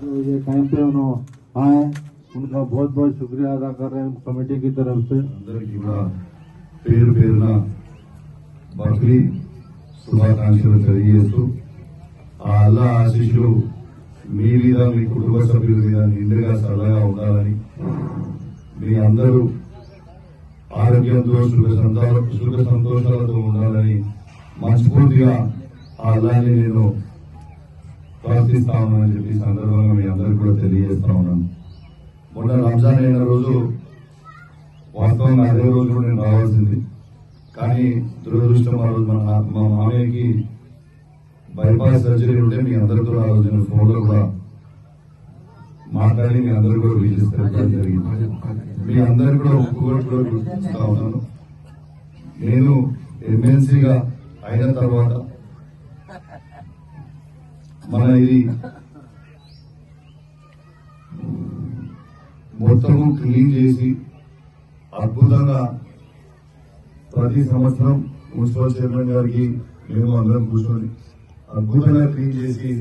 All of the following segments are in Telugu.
जो ये टाइम पे उन्होंने आए उनका बहुत बहुत शुक्रिया अदा कर रहे हैं कमेटी की तरफ से అందరికీ కూడా పేరు పేరున బక్రీ శుభాకాంక్షలు తెలియజేస్తూ ఆ అల్లా ఆశీస్సులు మీ మీద మీ కుటుంబ సభ్యుల మీద నిండుగా సరళగా ఉండాలని మీ అందరూ ఆరోగ్యంతో సుఖ సంతో- సుఖ సంతోషాలతో ఉండాలని మనస్ఫూర్తిగా ఆ అల్లాని నేను ప్రార్థిస్తా అని చెప్పి సందర్భంగా మీ అందరికీ కూడా తెలియజేస్తా ఉన్నాను. మొన్న రంజాన్ అయిన రోజు వాస్తవంగా అదే రోజు కూడా నేను రావాల్సింది. కానీ దురదృష్టం ఆ రోజు మన మా మామయ్యకి బైపాస్ సర్జరీ ఉంటే మీ అందరితో ఆ రోజు నేను ఫోన్లో కూడా మాట్లాడి మీ అందరూ కూడా విజిట్ జరిగింది. మీ అందరు కూడా ఒక్కొక్కటి కూడా గుర్తిస్తా ఉన్నాను. నేను ఎమ్మెల్సీగా అయిన తర్వాత మన ఇది మొత్తము క్లీన్ చేసి అద్భుతంగా ప్రతి సంవత్సరం మున్సిపల్ చైర్మన్ గారికి మేము అందరం కూర్చొని అద్భుతంగా క్లీన్ చేసి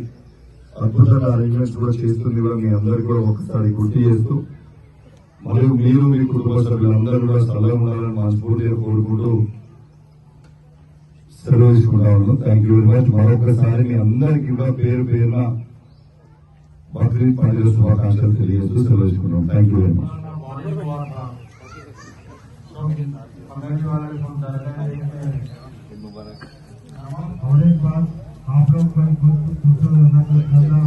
అద్భుతంగా అరేంజ్మెంట్స్ కూడా చేస్తుంది కూడా మీ అందరికి కూడా ఒకసారి గుర్తు చేస్తూ మరియు మీరు మీ కుటుంబ సభ్యులందరూ కూడా స్థలం ఉండాలని మనస్ఫూర్తిగా కోరుకుంటూ సెలవు తీసుకుంటా ఉన్నాను థ్యాంక్ యూ వెరీ మచ్ మరొకసారి మీ అందరికీ కూడా పేరు పేరున బక్రీద్ పండుగ శుభాకాంక్షలు తెలియజేస్తూ సెలవు తీసుకుంటాం thank you very much morning हुआ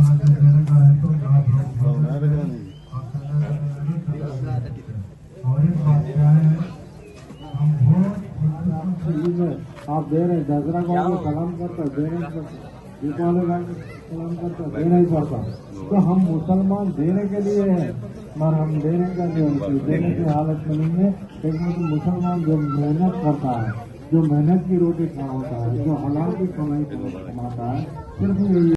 आप दे रहे दसरा को में सलाम करता दे नहीं पड़ता दीपावली में सलाम करता दे नहीं पड़ता तो हम मुसलमान देने के लिए है मगर हम देने का जो देने की हालत में नहीं है लेकिन मुसलमान जो मेहनत करता है जो मेहनत की रोटी खा होता है जो हलाल की कमाई कमाता है सिर्फ़ ये